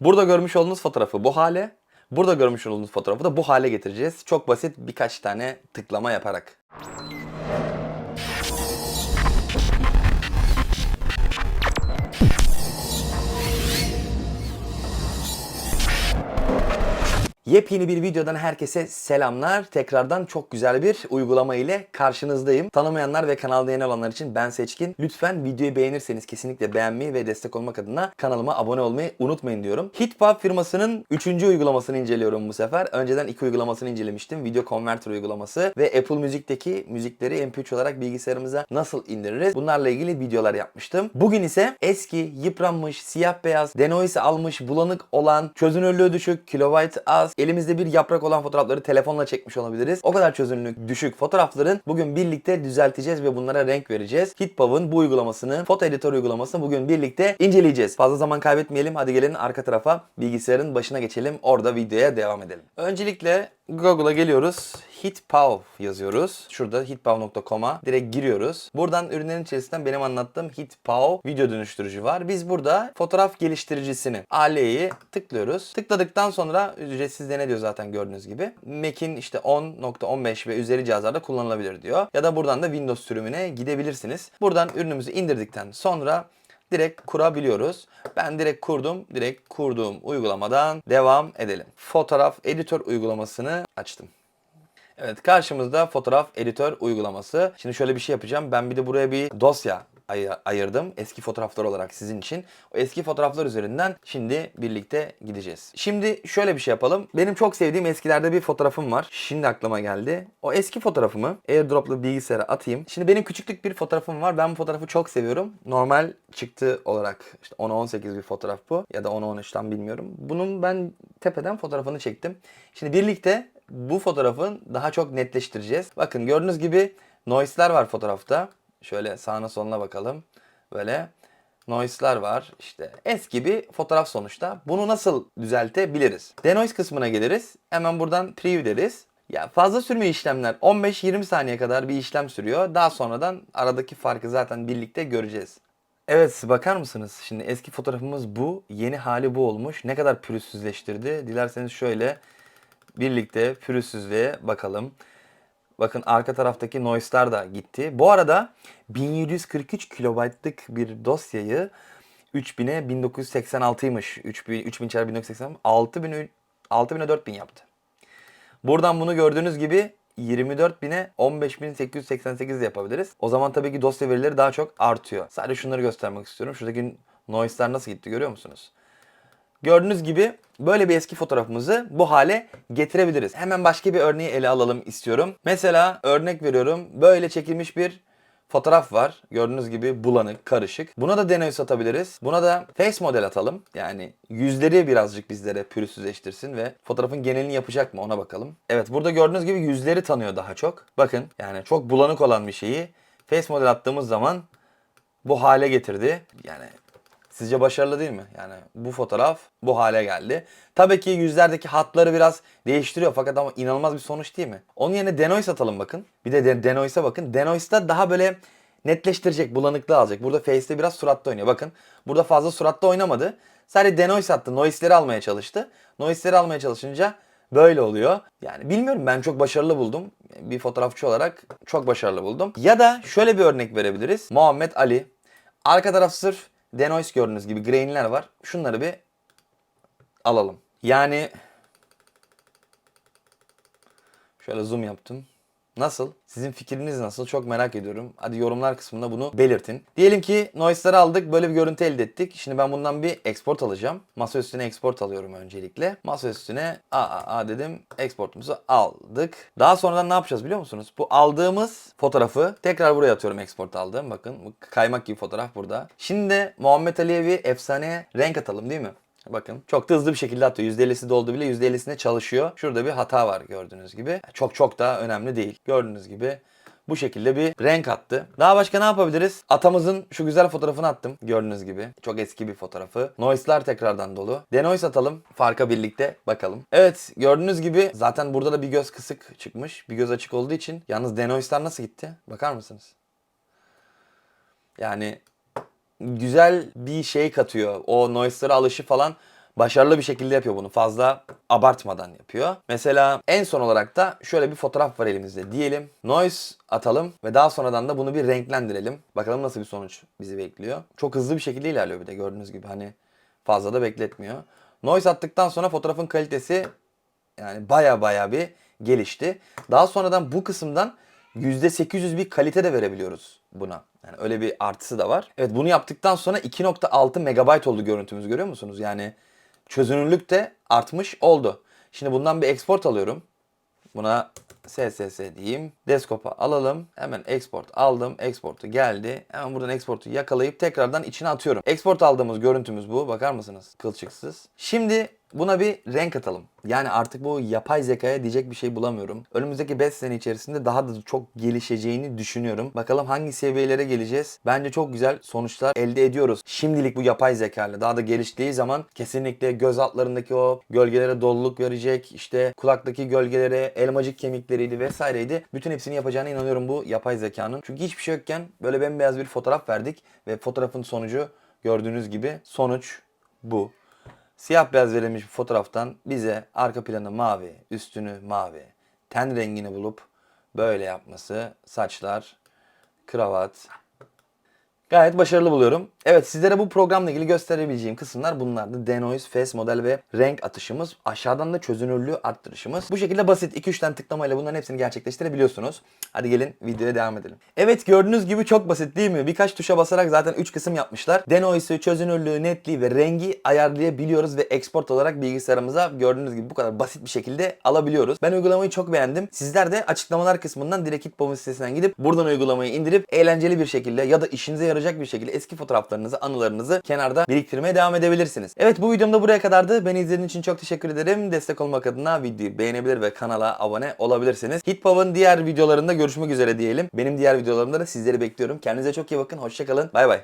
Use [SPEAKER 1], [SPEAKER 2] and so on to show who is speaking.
[SPEAKER 1] Burada görmüş olduğunuz fotoğrafı bu hale, burada görmüş olduğunuz fotoğrafı da bu hale getireceğiz. Çok basit birkaç tane tıklama yaparak. Yepyeni bir videodan herkese selamlar. Tekrardan çok güzel bir uygulama ile karşınızdayım. Tanımayanlar ve kanalda yeni olanlar için ben Seçkin. Lütfen videoyu beğenirseniz kesinlikle beğenmeyi ve destek olmak adına kanalıma abone olmayı unutmayın diyorum. Hitpub firmasının 3. uygulamasını inceliyorum bu sefer. Önceden 2 uygulamasını incelemiştim. Video Converter uygulaması ve Apple Müzik'teki müzikleri MP3 olarak bilgisayarımıza nasıl indiririz? Bunlarla ilgili videolar yapmıştım. Bugün ise eski, yıpranmış, siyah beyaz, denoise almış, bulanık olan, çözünürlüğü düşük, kilobayt az, elimizde bir yaprak olan fotoğrafları telefonla çekmiş olabiliriz. O kadar çözünürlük düşük fotoğrafların bugün birlikte düzelteceğiz ve bunlara renk vereceğiz. Hitpub'ın bu uygulamasını, foto editör uygulamasını bugün birlikte inceleyeceğiz. Fazla zaman kaybetmeyelim. Hadi gelin arka tarafa bilgisayarın başına geçelim. Orada videoya devam edelim. Öncelikle Google'a geliyoruz. Hitpub yazıyoruz. Şurada hitpub.com'a direkt giriyoruz. Buradan ürünlerin içerisinden benim anlattığım Hitpub video dönüştürücü var. Biz burada fotoğraf geliştiricisini AL'yi tıklıyoruz. Tıkladıktan sonra ücretsiz dene diyor zaten gördüğünüz gibi. Mac'in işte 10.15 ve üzeri cihazlarda kullanılabilir diyor. Ya da buradan da Windows sürümüne gidebilirsiniz. Buradan ürünümüzü indirdikten sonra direkt kurabiliyoruz. Ben direkt kurdum. Direkt kurduğum uygulamadan devam edelim. Fotoğraf editör uygulamasını açtım. Evet karşımızda fotoğraf editör uygulaması. Şimdi şöyle bir şey yapacağım. Ben bir de buraya bir dosya ay- ayırdım. Eski fotoğraflar olarak sizin için. O eski fotoğraflar üzerinden şimdi birlikte gideceğiz. Şimdi şöyle bir şey yapalım. Benim çok sevdiğim eskilerde bir fotoğrafım var. Şimdi aklıma geldi. O eski fotoğrafımı AirDrop'la bilgisayara atayım. Şimdi benim küçüklük bir fotoğrafım var. Ben bu fotoğrafı çok seviyorum. Normal çıktı olarak işte 10'a 18 bir fotoğraf bu. Ya da 10'a 13'ten bilmiyorum. Bunun ben tepeden fotoğrafını çektim. Şimdi birlikte bu fotoğrafın daha çok netleştireceğiz. Bakın gördüğünüz gibi noise'ler var fotoğrafta. Şöyle sağına soluna bakalım. Böyle noise'lar var. İşte eski bir fotoğraf sonuçta. Bunu nasıl düzeltebiliriz? Denoise kısmına geliriz. Hemen buradan preview deriz. Ya fazla sürmüyor işlemler. 15-20 saniye kadar bir işlem sürüyor. Daha sonradan aradaki farkı zaten birlikte göreceğiz. Evet bakar mısınız? Şimdi eski fotoğrafımız bu. Yeni hali bu olmuş. Ne kadar pürüzsüzleştirdi. Dilerseniz şöyle birlikte pürüzsüzlüğe bakalım. Bakın arka taraftaki noise'lar da gitti. Bu arada 1743 kilobaytlık bir dosyayı 3000'e 1986'ymış. 3000 3000 çarpı 1980 6000 6000'e 4000 yaptı. Buradan bunu gördüğünüz gibi 24.000'e 15.888 de yapabiliriz. O zaman tabii ki dosya verileri daha çok artıyor. Sadece şunları göstermek istiyorum. Şuradaki noise'lar nasıl gitti görüyor musunuz? Gördüğünüz gibi böyle bir eski fotoğrafımızı bu hale getirebiliriz. Hemen başka bir örneği ele alalım istiyorum. Mesela örnek veriyorum. Böyle çekilmiş bir fotoğraf var. Gördüğünüz gibi bulanık, karışık. Buna da deney satabiliriz. Buna da face model atalım. Yani yüzleri birazcık bizlere pürüzsüzleştirsin ve fotoğrafın genelini yapacak mı ona bakalım. Evet burada gördüğünüz gibi yüzleri tanıyor daha çok. Bakın yani çok bulanık olan bir şeyi face model attığımız zaman bu hale getirdi. Yani Sizce başarılı değil mi? Yani bu fotoğraf bu hale geldi. Tabii ki yüzlerdeki hatları biraz değiştiriyor fakat ama inanılmaz bir sonuç değil mi? Onun yerine denoise atalım bakın. Bir de de- denoise'a bakın. Denoise'da daha böyle netleştirecek, bulanıklığı alacak. Burada face'te biraz suratta oynuyor. Bakın burada fazla suratta oynamadı. Sadece denoise attı. Noise'leri almaya çalıştı. Noise'leri almaya çalışınca böyle oluyor. Yani bilmiyorum ben çok başarılı buldum. Bir fotoğrafçı olarak çok başarılı buldum. Ya da şöyle bir örnek verebiliriz. Muhammed Ali. Arka taraf sırf denoise gördüğünüz gibi grainler var. Şunları bir alalım. Yani şöyle zoom yaptım. Nasıl? Sizin fikriniz nasıl? Çok merak ediyorum. Hadi yorumlar kısmında bunu belirtin. Diyelim ki noise'ları aldık. Böyle bir görüntü elde ettik. Şimdi ben bundan bir export alacağım. Masa üstüne export alıyorum öncelikle. Masa üstüne a a a dedim. Exportumuzu aldık. Daha sonradan ne yapacağız biliyor musunuz? Bu aldığımız fotoğrafı tekrar buraya atıyorum export aldığım. Bakın bu kaymak gibi fotoğraf burada. Şimdi Muhammed Ali'ye bir efsane renk atalım değil mi? Bakın çok da hızlı bir şekilde atıyor. %50'si doldu bile %50'sine çalışıyor. Şurada bir hata var gördüğünüz gibi. Çok çok da önemli değil. Gördüğünüz gibi bu şekilde bir renk attı. Daha başka ne yapabiliriz? Atamızın şu güzel fotoğrafını attım. Gördüğünüz gibi. Çok eski bir fotoğrafı. Noise'lar tekrardan dolu. Denoise atalım. Farka birlikte bakalım. Evet gördüğünüz gibi zaten burada da bir göz kısık çıkmış. Bir göz açık olduğu için. Yalnız denoise'lar nasıl gitti? Bakar mısınız? Yani güzel bir şey katıyor. O noise'lara alışı falan başarılı bir şekilde yapıyor bunu. Fazla abartmadan yapıyor. Mesela en son olarak da şöyle bir fotoğraf var elimizde diyelim. Noise atalım ve daha sonradan da bunu bir renklendirelim. Bakalım nasıl bir sonuç bizi bekliyor. Çok hızlı bir şekilde ilerliyor bir de gördüğünüz gibi hani fazla da bekletmiyor. Noise attıktan sonra fotoğrafın kalitesi yani baya baya bir gelişti. Daha sonradan bu kısımdan %800 bir kalite de verebiliyoruz buna. Yani öyle bir artısı da var. Evet bunu yaptıktan sonra 2.6 MB oldu görüntümüz görüyor musunuz? Yani çözünürlük de artmış oldu. Şimdi bundan bir export alıyorum. Buna SSS diyeyim. Desktop'a alalım. Hemen export aldım. Export'u geldi. Hemen buradan export'u yakalayıp tekrardan içine atıyorum. Export aldığımız görüntümüz bu. Bakar mısınız? Kılçıksız. Şimdi buna bir renk atalım. Yani artık bu yapay zekaya diyecek bir şey bulamıyorum. Önümüzdeki 5 sene içerisinde daha da çok gelişeceğini düşünüyorum. Bakalım hangi seviyelere geleceğiz. Bence çok güzel sonuçlar elde ediyoruz. Şimdilik bu yapay zeka daha da geliştiği zaman kesinlikle göz altlarındaki o gölgelere doluluk verecek. İşte kulaktaki gölgelere elmacık kemikleriydi vesaireydi. Bütün hepsini yapacağına inanıyorum bu yapay zekanın. Çünkü hiçbir şey yokken böyle bembeyaz bir fotoğraf verdik ve fotoğrafın sonucu gördüğünüz gibi sonuç bu. Siyah beyaz verilmiş bir fotoğraftan bize arka planı mavi, üstünü mavi, ten rengini bulup böyle yapması, saçlar, kravat, Gayet başarılı buluyorum. Evet sizlere bu programla ilgili gösterebileceğim kısımlar bunlardı. Denoise, Face model ve renk atışımız. Aşağıdan da çözünürlüğü arttırışımız. Bu şekilde basit 2-3 tane tıklamayla bunların hepsini gerçekleştirebiliyorsunuz. Hadi gelin videoya devam edelim. Evet gördüğünüz gibi çok basit değil mi? Birkaç tuşa basarak zaten 3 kısım yapmışlar. Denoise'ı, çözünürlüğü, netliği ve rengi ayarlayabiliyoruz ve export olarak bilgisayarımıza gördüğünüz gibi bu kadar basit bir şekilde alabiliyoruz. Ben uygulamayı çok beğendim. Sizler de açıklamalar kısmından direkt Hitbom'un sitesinden gidip buradan uygulamayı indirip eğlenceli bir şekilde ya da işinize yarayacak bir şekilde eski fotoğraflarınızı, anılarınızı kenarda biriktirmeye devam edebilirsiniz. Evet bu videom da buraya kadardı. Beni izlediğiniz için çok teşekkür ederim. Destek olmak adına videoyu beğenebilir ve kanala abone olabilirsiniz. Hitpop'un diğer videolarında görüşmek üzere diyelim. Benim diğer videolarımda da sizleri bekliyorum. Kendinize çok iyi bakın. Hoşçakalın. Bay bay.